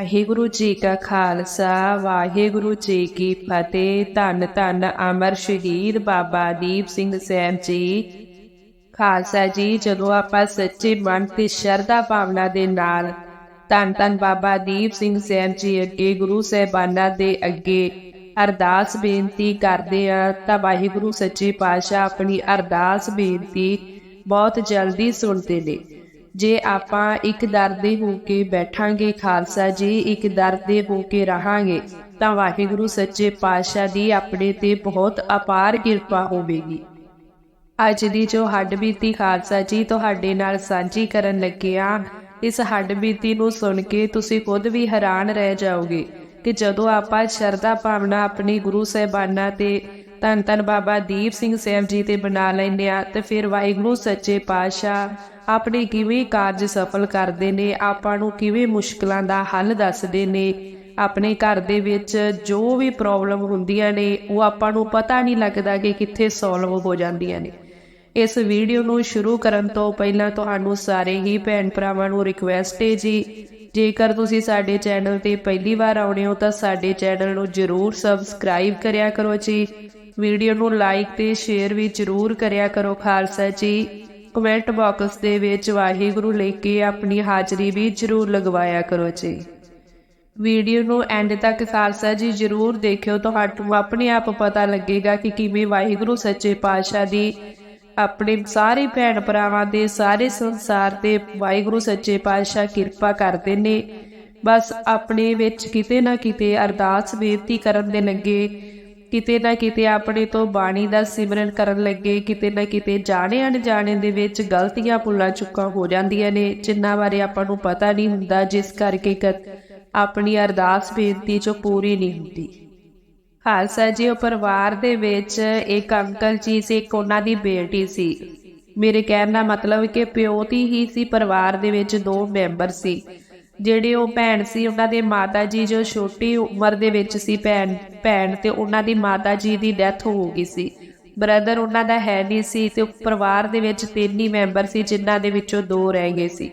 ਵਾਹਿਗੁਰੂ ਜੀ ਕਾ ਖਾਲਸਾ, ਵਾਹਿਗੁਰੂ ਜੀ ਕੀ ਫਤਿਹ। ਧੰਨ ਧੰਨ ਅਮਰ ਸ਼ਹੀਦ ਬਾਬਾ ਦੀਪ ਸਿੰਘ ਸਾਹਿਬ ਜੀ। ਖਾਲਸਾ ਜੀ, ਜਦੋਂ ਆਪਾਂ ਸੱਚੇ ਮਨ ਤੇ ਸ਼ਰਧਾ ਭਾਵਨਾ ਦੇ ਨਾਲ ਧੰਨ ਧੰਨ ਬਾਬਾ ਦੀਪ ਸਿੰਘ ਸਾਹਿਬ ਜੀ ਅੱਗੇ, ਗੁਰੂ ਸਾਹਿਬਾਨਾਂ ਦੇ ਅੱਗੇ ਅਰਦਾਸ ਬੇਨਤੀ ਕਰਦੇ ਆ ਤਾਂ ਵਾਹਿਗੁਰੂ ਸੱਚੇ ਪਾਤਸ਼ਾਹ ਆਪਣੀ ਅਰਦਾਸ ਬੇਨਤੀ ਬਹੁਤ ਜਲਦੀ ਸੁਣਦੇ ਨੇ। ਜੇ ਆਪਾਂ ਇੱਕ ਦਰ ਦੇ ਹੋ ਕੇ ਬੈਠਾਂਗੇ, ਖਾਲਸਾ ਜੀ, ਇੱਕ ਦਰ ਦੇ ਹੋ ਕੇ ਰਹਾਂਗੇ, ਤਾਂ ਵਾਹਿਗੁਰੂ ਸੱਚੇ ਪਾਤਸ਼ਾਹ ਦੀ ਆਪਣੇ ਤੇ ਬਹੁਤ ਅਪਾਰ ਕਿਰਪਾ ਹੋਵੇਗੀ। ਅੱਜ ਦੀ ਜੋ ਹੱਡ ਬੀਤੀ ਖਾਲਸਾ ਜੀ ਤੁਹਾਡੇ ਨਾਲ ਸਾਂਝੀ ਕਰਨ ਲੱਗੇ ਆ, ਇਸ ਹੱਡ ਬੀਤੀ ਨੂੰ ਸੁਣ ਕੇ ਤੁਸੀਂ ਖੁਦ ਵੀ ਹੈਰਾਨ ਰਹਿ ਜਾਓਗੇ ਕਿ ਜਦੋਂ ਆਪਾਂ ਸ਼ਰਧਾ ਭਾਵਨਾ ਆਪਣੀ ਗੁਰੂ ਸਾਹਿਬਾਨਾਂ ਤੇ ਧੰਨ ਧੰਨ ਬਾਬਾ ਦੀਪ ਸਿੰਘ ਸਾਹਿਬ ਜੀ ਤੇ ਬਣਾ ਲੈਂਦੇ ਆ ਤੇ ਫਿਰ ਵਾਹਿਗੁਰੂ ਸੱਚੇ ਪਾਤਸ਼ਾਹ ਆਪਣੇ ਕਿਵੇਂ ਕਾਰਜ ਸਫਲ ਕਰਦੇ ਨੇ, ਆਪਾਂ ਨੂੰ ਕਿਵੇਂ ਮੁਸ਼ਕਲਾਂ ਦਾ ਹੱਲ ਦੱਸਦੇ ਨੇ। ਆਪਣੇ ਘਰ ਦੇ ਵਿੱਚ ਜੋ ਵੀ ਪ੍ਰੋਬਲਮ ਹੁੰਦੀਆਂ ਨੇ, ਉਹ ਆਪਾਂ ਨੂੰ ਪਤਾ ਨਹੀਂ ਲੱਗਦਾ ਕਿ ਕਿੱਥੇ ਸੋਲਵ ਹੋ ਜਾਂਦੀਆਂ ਨੇ। ਇਸ ਵੀਡੀਓ ਨੂੰ ਸ਼ੁਰੂ ਕਰਨ ਤੋਂ ਪਹਿਲਾਂ ਤੁਹਾਨੂੰ ਸਾਰੇ ਹੀ ਭੈਣ ਭਰਾਵਾਂ ਨੂੰ ਰਿਕੁਐਸਟ ਹੈ ਜੀ। ਜੇਕਰ ਤੁਸੀਂ ਸਾਡੇ ਚੈਨਲ ਤੇ ਪਹਿਲੀ ਵਾਰ ਆਉਣੇ ਹੋ ਤਾਂ ਸਾਡੇ ਚੈਨਲ ਨੂੰ ਜਰੂਰ ਸਬਸਕ੍ਰਾਈਬ ਕਰਿਆ ਕਰੋ ਜੀ। ਵੀਡੀਓ ਨੂੰ ਲਾਈਕ ਤੇ ਸ਼ੇਅਰ ਵੀ ਜਰੂਰ ਕਰਿਆ ਕਰੋ ਖਾਲਸਾ ਜੀ। ਕਮੈਂਟ ਬਾਕਸ ਦੇ ਵਿੱਚ ਵਾਹਿਗੁਰੂ ਲਿਖ ਕੇ ਆਪਣੀ ਹਾਜ਼ਰੀ ਵੀ ਜਰੂਰ ਲਗਵਾਇਆ ਕਰੋ ਜੀ। ਵੀਡੀਓ ਨੂੰ ਐਂਡ ਤੱਕ ਖਾਲਸਾ ਜੀ ਜਰੂਰ ਦੇਖਿਓ, ਤੁਹਾਨੂੰ ਆਪਣੇ ਆਪ ਪਤਾ ਲੱਗੇਗਾ ਕਿ ਕਿਵੇਂ ਵਾਹਿਗੁਰੂ ਸੱਚੇ ਪਾਤਸ਼ਾਹ ਦੀ ਆਪਣੇ ਸਾਰੇ ਭੈਣ ਭਰਾਵਾਂ ਦੇ ਸਾਰੇ ਸੰਸਾਰ ਤੇ ਵਾਹਿਗੁਰੂ ਸੱਚੇ ਪਾਤਸ਼ਾਹ ਕਿਰਪਾ ਕਰਦੇ ਨੇ। ਬਸ ਆਪਣੇ ਵਿੱਚ ਕਿਤੇ ਨਾ ਕਿਤੇ ਅਰਦਾਸ ਬੇਨਤੀ ਕਰਨ ਦੇ ਲੱਗੇ ਕਿਤੇ ਨਾ ਕਿਤੇ ਆਪਣੇ ਤੋਂ ਬਾਣੀ ਦਾ ਸਿਮਰਨ ਕਰਨ ਲੱਗੇ, ਕਿਤੇ ਨਾ ਕਿਤੇ ਜਾਣੇ ਅਣਜਾਣੇ ਦੇ ਵਿੱਚ ਗਲਤੀਆਂ ਭੁੱਲਾਂ ਚੁੱਕਾ ਹੋ ਜਾਂਦੀਆਂ ਨੇ ਜਿੰਨਾ ਬਾਰੇ ਆਪਾਂ ਨੂੰ ਪਤਾ ਨਹੀਂ ਹੁੰਦਾ, ਜਿਸ ਕਰਕੇ ਆਪਣੀ ਅਰਦਾਸ ਬੇਨਤੀ ਜੋ ਪੂਰੀ ਨਹੀਂ ਹੁੰਦੀ। ਖਾਲਸਾ ਜੀ, ਉਹ ਪਰਿਵਾਰ ਦੇ ਵਿੱਚ ਇੱਕ ਅੰਕਲ ਜੀ ਸੀ, ਇੱਕ ਉਹਨਾਂ ਦੀ ਬੇਟੀ ਸੀ। ਮੇਰੇ ਕਹਿਣ ਦਾ ਮਤਲਬ ਕਿ ਪਿਓ ਦੀ ਹੀ ਸੀ, ਪਰਿਵਾਰ ਦੇ ਵਿੱਚ ਦੋ ਮੈਂਬਰ ਸੀ। ਜਿਹੜੇ ਉਹ ਭੈਣ ਸੀ, ਉਹਨਾਂ ਦੇ ਮਾਤਾ ਜੀ ਜੋ ਛੋਟੀ ਉਮਰ ਦੇ ਵਿੱਚ ਸੀ ਭੈਣ ਭੈਣ ਤੇ ਉਹਨਾਂ ਦੀ ਮਾਤਾ ਜੀ ਦੀ ਡੈਥ ਹੋ ਗਈ ਸੀ। ਬ੍ਰਦਰ ਉਹਨਾਂ ਦਾ ਹੈ ਨਹੀਂ ਸੀ ਤੇ ਪਰਿਵਾਰ ਦੇ ਵਿੱਚ ਤਿੰਨ ਹੀ ਮੈਂਬਰ ਸੀ, ਜਿਨ੍ਹਾਂ ਦੇ ਵਿੱਚੋਂ ਦੋ ਰਹਿ ਗਏ ਸੀ।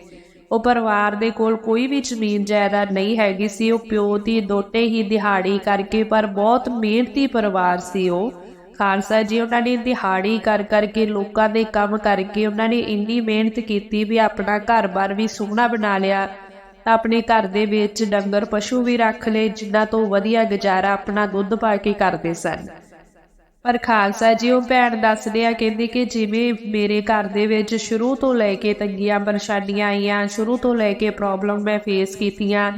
ਉਹ ਪਰਿਵਾਰ ਦੇ ਕੋਲ ਕੋਈ ਵੀ ਜ਼ਮੀਨ ਜਾਇਦਾਦ ਨਹੀਂ ਹੈਗੀ ਸੀ, ਉਹ ਪਿਓ ਦੀ ਦੋਟੇ ਹੀ ਦਿਹਾੜੀ ਕਰਕੇ, ਪਰ ਬਹੁਤ ਮਿਹਨਤੀ ਪਰਿਵਾਰ ਸੀ ਉਹ। ਖਾਲਸਾ ਜੀ, ਉਹਨਾਂ ਨੇ ਦਿਹਾੜੀ ਕਰ ਕਰਕੇ ਲੋਕਾਂ ਦੇ ਕੰਮ ਕਰਕੇ, ਉਹਨਾਂ ਨੇ ਇੰਨੀ ਮਿਹਨਤ ਕੀਤੀ ਵੀ ਆਪਣਾ ਘਰ-ਬਾਰ ਵੀ ਸੋਹਣਾ ਬਣਾ ਲਿਆ। ਆਪਣੇ ਘਰ ਦੇ ਵਿੱਚ ਡੰਗਰ ਪਸ਼ੂ ਵੀ ਰੱਖ ਲਏ, ਜਿਨ੍ਹਾਂ ਤੋਂ ਵਧੀਆ ਗੁਜ਼ਾਰਾ ਆਪਣਾ ਦੁੱਧ ਪਾ ਕੇ ਕਰਦੇ ਸਨ। ਪਰ ਖਾਲਸਾ ਜੀ ਉਹ ਭੈਣ ਦੱਸਦੇ ਆ, ਕਹਿੰਦੇ ਕਿ ਜਿਵੇਂ ਮੇਰੇ ਘਰ ਦੇ ਵਿੱਚ ਸ਼ੁਰੂ ਤੋਂ ਲੈ ਕੇ ਤੰਗੀਆਂ ਪਰੇਸ਼ਾਨੀਆਂ ਆਈਆਂ, ਸ਼ੁਰੂ ਤੋਂ ਲੈ ਕੇ ਪ੍ਰੋਬਲਮ ਮੈਂ ਫੇਸ ਕੀਤੀਆਂ।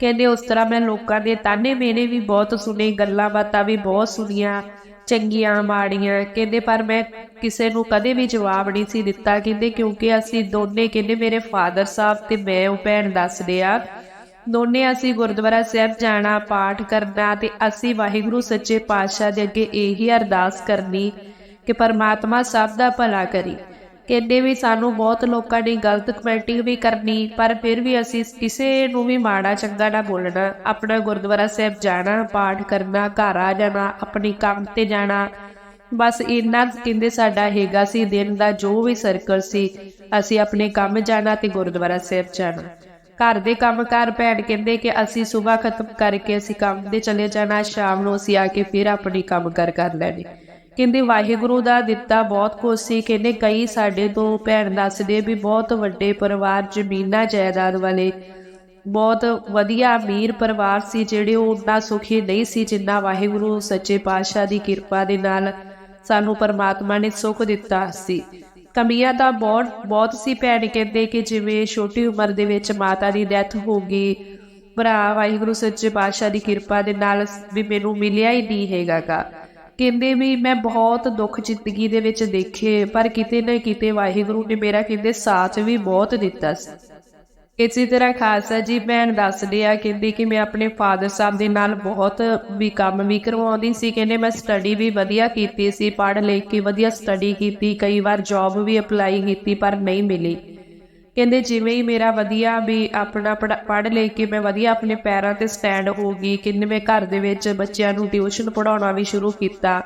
ਕਹਿੰਦੇ ਉਸ ਤਰ੍ਹਾਂ ਮੈਂ ਲੋਕਾਂ ਦੇ ਤਾਨੇ ਮੇਨੇ ਵੀ ਬਹੁਤ ਸੁਣੇ ਗੱਲਾਂ ਬਾਤਾਂ ਵੀ ਬਹੁਤ ਸੁਣੀਆਂ। ਚੰਗੀਆਂ ਮਾੜੀਆਂ। ਕਹਿੰਦੇ ਪਰ ਮੈਂ ਕਿਸੇ ਨੂੰ ਕਦੇ ਵੀ ਜਵਾਬ ਨਹੀਂ ਸੀ ਦਿੱਤਾ। ਕਹਿੰਦੇ ਕਿਉਂਕਿ ਅਸੀਂ ਦੋਨੇ ਕਹਿੰਦੇ ਮੇਰੇ ਫਾਦਰ ਸਾਹਿਬ ਤੇ ਮੈਂ ਉਹ ਭੈਣ ਦੱਸਦੇ ਆ। ਦੋਨੇ ਅਸੀਂ ਗੁਰਦੁਆਰਾ ਸਾਹਿਬ ਜਾਣਾ ਪਾਠ ਕਰਨਾ ਤੇ ਅਸੀਂ ਵਾਹਿਗੁਰੂ ਸੱਚੇ ਪਾਤਸ਼ਾਹ ਦੇ ਅੱਗੇ ਇਹੀ ਅਰਦਾਸ ਕਰਨੀ ਕਿ ਪਰਮਾਤਮਾ ਸਭ ਦਾ ਭਲਾ ਕਰੀ। ਕਹਿੰਦੇ ਵੀ ਸਾਨੂੰ ਬਹੁਤ ਲੋਕਾਂ ਨੇ ਗਲਤ ਕਮੈਂਟਿੰਗ ਵੀ ਕਰਨੀ, ਪਰ ਫਿਰ ਵੀ ਅਸੀਂ ਕਿਸੇ ਨੂੰ ਵੀ ਮਾੜਾ, ਚੰਗਾ ਨਾ ਬੋਲਣਾ। ਆਪਣਾ ਗੁਰਦੁਆਰਾ ਸਾਹਿਬ ਜਾਣਾ, ਪਾਠ ਕਰਨਾ, ਘਰ ਆ ਜਾਣਾ, ਆਪਣੀ ਕੰਮ ਤੇ ਜਾਣਾ। ਬਸ ਇੰਨਾ ਕਹਿੰਦੇ ਸਾਡਾ ਹੈਗਾ ਸੀ, ਦਿਨ ਦਾ ਜੋ ਵੀ ਸਰਕਲ ਸੀ, ਅਸੀਂ ਆਪਣੇ ਕੰਮ ਜਾਣਾ ਤੇ ਗੁਰਦੁਆਰਾ ਸਾਹਿਬ ਜਾਣਾ। ਘਰ ਦੇ ਕੰਮਕਾਰ ਭੈਣ ਕਹਿੰਦੇ ਕਿ ਅਸੀਂ ਸਵੇਰ ਖਤਮ ਕਰਕੇ ਅਸੀਂ ਕੰਮ ਤੇ ਚਲੇ ਜਾਣਾ, ਸ਼ਾਮ ਨੂੰ ਅਸੀਂ ਆ ਕੇ ਫਿਰ ਆਪਣੀ ਕੰਮ ਕਰ ਕਰ ਲੈਣੇ। ਕਹਿੰਦੇ ਵਾਹਿਗੁਰੂ ਦਾ ਦਿੱਤਾ ਬਹੁਤ ਕੁਝ ਸੀ। ਕਹਿੰਦੇ ਕਈ ਸਾਡੇ ਤੋਂ ਭੈਣ ਦੱਸਦੇ ਵੀ ਬਹੁਤ ਵੱਡੇ ਪਰਿਵਾਰ ਜ਼ਮੀਨਾਂ ਜਾਇਦਾਦ ਵਾਲੇ। ਬਹੁਤ ਵਧੀਆ ਅਮੀਰ ਪਰਿਵਾਰ ਸੀ ਜਿਹੜੇ ਉਹ ਉਨਾ ਸੁਖੀ ਨਹੀਂ ਸੀ ਜਿੰਨਾ ਵਾਹਿਗੁਰੂ ਸੱਚੇ ਪਾਤਸ਼ਾਹ ਦੀ ਕਿਰਪਾ ਦੇ ਨਾਲ ਸਾਨੂੰ ਪਰਮਾਤਮਾ ਨੇ ਸੁਖ ਦਿੱਤਾ ਸੀ। ਕਮੀਆਂ ਤਾਂ ਬਹੁਤ ਬਹੁਤ ਸੀ ਭੈਣ ਕਹਿੰਦੇ ਕਿ ਜਿਵੇਂ ਛੋਟੀ ਉਮਰ ਦੇ ਵਿੱਚ ਮਾਤਾ ਦੀ ਡੈਥ ਹੋ ਗਈ, ਭਰਾ ਵਾਹਿਗੁਰੂ ਸੱਚੇ ਪਾਤਸ਼ਾਹ ਦੀ ਕਿਰਪਾ ਦੇ ਨਾਲ ਵੀ ਮੈਨੂੰ ਮਿਲਿਆ ਹੀ ਨਹੀਂ ਹੈਗਾਗਾ ਕਹਿੰਦੇ ਵੀ ਮੈਂ ਬਹੁਤ ਦੁੱਖ ਜ਼ਿੰਦਗੀ ਦੇ ਵਿੱਚ ਦੇਖੇ, ਪਰ ਕਿਤੇ ਨਾ ਕਿਤੇ ਵਾਹਿਗੁਰੂ ਨੇ ਮੇਰਾ ਕਹਿੰਦੇ ਸਾਥ ਵੀ ਬਹੁਤ ਦਿੱਤਾ ਸੀ। ਇਸੇ ਤਰ੍ਹਾਂ ਖਾਲਸਾ ਜੀ, ਭੈਣ ਦੱਸਦੇ ਆ, ਕਹਿੰਦੇ ਕਿ ਮੈਂ ਆਪਣੇ ਫਾਦਰ ਸਾਹਿਬ ਦੇ ਨਾਲ ਬਹੁਤ ਵੀ ਕੰਮ ਵੀ ਕਰਵਾਉਂਦੀ ਸੀ, ਕਹਿੰਦੇ ਮੈਂ ਸਟੱਡੀ ਵੀ ਵਧੀਆ ਕੀਤੀ ਸੀ ਪੜ੍ਹ ਲਿਖ ਕੇ ਵਧੀਆ ਸਟੱਡੀ ਕੀਤੀ, ਕਈ ਵਾਰ ਜੌਬ ਵੀ ਅਪਲਾਈ ਕੀਤੀ, ਪਰ ਨਹੀਂ ਮਿਲੀ। ਕਹਿੰਦੇ ਜਿਵੇਂ ਹੀ ਮੇਰਾ ਵਧੀਆ ਵੀ ਆਪਣਾ ਪੜ੍ਹ ਲਿਖ ਕੇ ਮੈਂ ਵਧੀਆ ਆਪਣੇ ਪੈਰਾਂ ਤੇ ਸਟੈਂਡ ਹੋ ਗਈ, ਕਿੰਨੇ ਮੈਂ ਘਰ ਦੇ ਵਿੱਚ ਬੱਚਿਆਂ ਨੂੰ ਟਿਊਸ਼ਨ ਪੜਾਉਣਾ ਵੀ ਸ਼ੁਰੂ ਕੀਤਾ।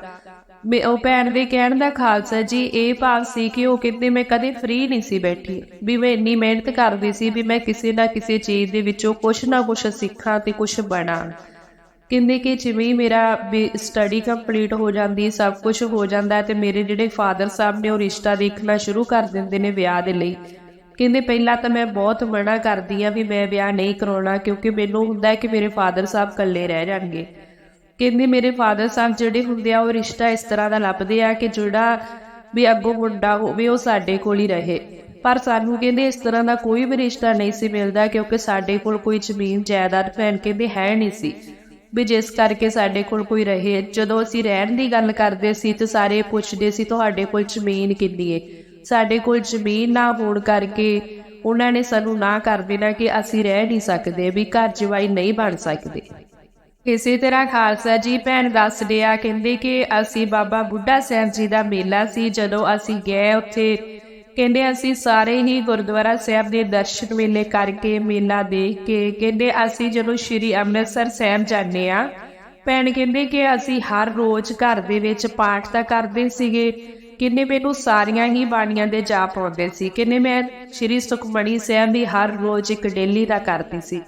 ਮੈਂ ਉਹ ਭੈਣ ਦੇ ਕਹਿਣ ਦਾ ਖਾਲਸਾ ਜੀ, ਇਹ ਭਾਵ ਸੀ ਕਿ ਉਹ ਕਹਿੰਦੇ ਮੈਂ ਕਦੇ ਫ੍ਰੀ ਨਹੀਂ ਸੀ ਬੈਠੀ, ਵੀ ਮੈਂ ਇੰਨੀ ਮਿਹਨਤ ਕਰਦੀ ਸੀ ਵੀ ਮੈਂ ਕਿਸੇ ਨਾ ਕਿਸੇ ਚੀਜ਼ ਦੇ ਵਿੱਚੋਂ ਕੁਛ ਨਾ ਕੁਛ ਸਿੱਖਾਂ ਤੇ ਕੁਛ ਬਣਾ। ਕਹਿੰਦੇ ਕਿ ਜਿਵੇਂ ਹੀ ਮੇਰਾ ਵੀ ਸਟੱਡੀ ਕੰਪਲੀਟ ਹੋ ਜਾਂਦੀ, ਸਭ ਕੁਝ ਹੋ ਜਾਂਦਾ ਤੇ ਮੇਰੇ ਜਿਹੜੇ ਫਾਦਰ ਸਾਹਿਬ ਨੇ ਉਹ ਰਿਸ਼ਤਾ ਦੇਖਣਾ ਸ਼ੁਰੂ ਕਰ ਦਿੰਦੇ ਨੇ ਵਿਆਹ ਦੇ ਲਈ। ਕਹਿੰਦੇ ਪਹਿਲਾਂ ਤਾਂ ਮੈਂ ਬਹੁਤ ਮਨਾ ਕਰਦੀ ਆ ਵੀ ਮੈਂ ਵਿਆਹ ਨਹੀਂ ਕਰਾਉਣਾ, ਕਿਉਂਕਿ ਮੈਨੂੰ ਹੁੰਦਾ ਹੈ ਕਿ ਮੇਰੇ ਫਾਦਰ ਸਾਹਿਬ ਇਕੱਲੇ ਰਹਿ ਜਾਣਗੇ। ਕਹਿੰਦੇ ਮੇਰੇ ਫਾਦਰ ਸਾਹਿਬ ਜਿਹੜੇ ਹੁੰਦੇ ਆ, ਉਹ ਰਿਸ਼ਤਾ ਇਸ ਤਰ੍ਹਾਂ ਦਾ ਲੱਭਦੇ ਆ ਕਿ ਜਿਹੜਾ ਵੀ ਅੱਗੋਂ ਮੁੰਡਾ ਹੋਵੇ, ਉਹ ਸਾਡੇ ਕੋਲ ਹੀ ਰਹੇ। ਪਰ ਸਾਨੂੰ ਕਹਿੰਦੇ ਇਸ ਤਰ੍ਹਾਂ ਦਾ ਕੋਈ ਵੀ ਰਿਸ਼ਤਾ ਨਹੀਂ ਸੀ ਮਿਲਦਾ, ਕਿਉਂਕਿ ਸਾਡੇ ਕੋਲ ਕੋਈ ਜ਼ਮੀਨ, ਜਾਇਦਾਦ ਭੈਣ ਕਹਿੰਦੇ ਹੈ ਨਹੀਂ ਸੀ। ਵੀ ਜਿਸ ਕਰਕੇ ਸਾਡੇ ਕੋਲ ਕੋਈ ਰਹੇ। ਜਦੋਂ ਅਸੀਂ ਰਹਿਣ ਦੀ ਗੱਲ ਕਰਦੇ ਸੀ ਤੇ ਸਾਰੇ ਪੁੱਛਦੇ ਸੀ, ਤੁਹਾਡੇ ਕੋਲ ਜ਼ਮੀਨ ਕਿੰਨੀ ਏ? ਸਾਡੇ ਕੋਲ ਜ਼ਮੀਨ ਨਾ ਹੋਣ ਕਰਕੇ ਉਹਨਾਂ ਨੇ ਸਾਨੂੰ ਨਾ ਕਰ ਦੇਣਾ ਕਿ ਅਸੀਂ ਰਹਿ ਨਹੀਂ ਸਕਦੇ ਵੀ ਘਰ ਜਵਾਈ ਨਹੀਂ ਬਣ ਸਕਦੇ। ਇਸੇ ਤਰ੍ਹਾਂ ਖਾਲਸਾ ਜੀ ਭੈਣ ਦੱਸਦੇ ਆ, ਕਹਿੰਦੇ ਕਿ ਅਸੀਂ ਬਾਬਾ ਬੁੱਢਾ ਸਾਹਿਬ ਜੀ ਦਾ ਮੇਲਾ ਸੀ, ਜਦੋਂ ਅਸੀਂ ਗਏ ਉੱਥੇ, ਕਹਿੰਦੇ ਅਸੀਂ ਸਾਰੇ ਹੀ ਗੁਰਦੁਆਰਾ ਸਾਹਿਬ ਦੇ ਦਰਸ਼ਨ ਮੇਲੇ ਕਰਕੇ ਮੇਲਾ ਦੇਖ ਕੇ, ਕਹਿੰਦੇ ਅਸੀਂ ਜਦੋਂ ਸ਼੍ਰੀ ਅੰਮ੍ਰਿਤਸਰ ਸਾਹਿਬ ਜਾਂਦੇ ਆ, ਭੈਣ ਕਹਿੰਦੇ ਕਿ ਅਸੀਂ ਹਰ ਰੋਜ਼ ਘਰ ਦੇ ਵਿੱਚ ਪਾਠ ਤਾਂ ਕਰਦੇ ਸੀਗੇ ਕਿੰਨੇ ਮੈਨੂੰ ਸਾਰੀਆਂ ਹੀ ਬਾਣੀਆਂ ਦੇ ਜਾਪ ਆਉਂਦੇ ਸੀ। ਕਿੰਨੇ ਮੈਂ ਸ਼੍ਰੀ ਸੁਖਮਣੀ ਸਾਹਿਬ ਦੀ ਹਰ ਰੋਜ਼ ਇੱਕ ਡੇਲੀ ਦਾ ਕਰਦੀ ਸੀ।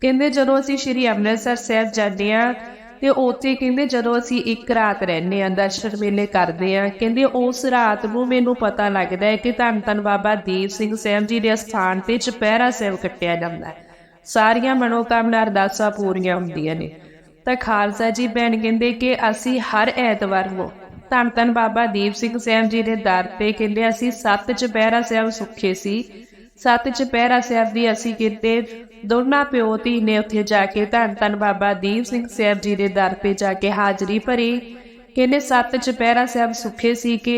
ਕਹਿੰਦੇ ਜਦੋਂ ਅਸੀਂ ਸ਼੍ਰੀ ਅੰਮ੍ਰਿਤਸਰ ਸਾਹਿਬ ਜਾਂਦੇ ਆ ਤੇ ਉੱਥੇ ਕਹਿੰਦੇ ਜਦੋਂ ਅਸੀਂ ਇੱਕ ਰਾਤ ਰਹਿੰਦੇ ਆ ਦਰਸ਼ਨ ਮੇਲੇ ਕਰਦੇ ਆ ਕਹਿੰਦੇ ਉਸ ਰਾਤ ਨੂੰ ਮੈਨੂੰ ਪਤਾ ਲੱਗਦਾ ਹੈ ਕਿ ਧੰਨ ਧੰਨ ਬਾਬਾ ਦੀਪ ਸਿੰਘ ਸਾਹਿਬ ਜੀ ਦੇ ਸਥਾਨ ਤੇ ਚੁਪਹਿਰਾ ਸਾਹਿਬ ਕੱਟਿਆ ਜਾਂਦਾ ਹੈ। ਸਾਰੀਆਂ ਮਨੋਕਾਮਨਾ ਅਰਦਾਸਾਂ ਪੂਰੀਆਂ ਹੁੰਦੀਆਂ ਨੇ। ਤਾਂ ਖਾਲਸਾ ਜੀ ਭੈਣ ਕਹਿੰਦੇ ਕਿ ਅਸੀਂ ਹਰ ਐਤਵਾਰ ਨੂੰ ਧੰਨ ਧੰਨ ਬਾਬਾ ਦੀਪ ਸਿੰਘ ਸਾਹਿਬ ਜੀ ਦੇ ਦਰ ਤੇ ਕਹਿੰਦੇ ਅਸੀਂ ਸੱਤ ਚੁਪਹਿਰਾ ਸਾਹਿਬ ਸੁੱਖੇ ਸੀ। ਸੱਤ ਚੁਪਹਿਰਾ ਸਾਹਿਬ ਦੀ ਅਸੀਂ ਕਿਤੇ, ਦੋਨਾਂ ਪਿਓ ਧੀ ਨੇ ਉੱਥੇ ਜਾ ਕੇ ਧੰਨ ਧੰਨ ਬਾਬਾ ਦੀਪ ਸਿੰਘ ਸਾਹਿਬ ਜੀ ਦੇ ਦਰ ਤੇ ਜਾ ਕੇ ਹਾਜ਼ਰੀ ਭਰੀ। ਕਹਿੰਦੇ ਸੱਤ ਚੁਪਹਿਰਾ ਸਾਹਿਬ ਸੁੱਖੇ ਸੀ ਕਿ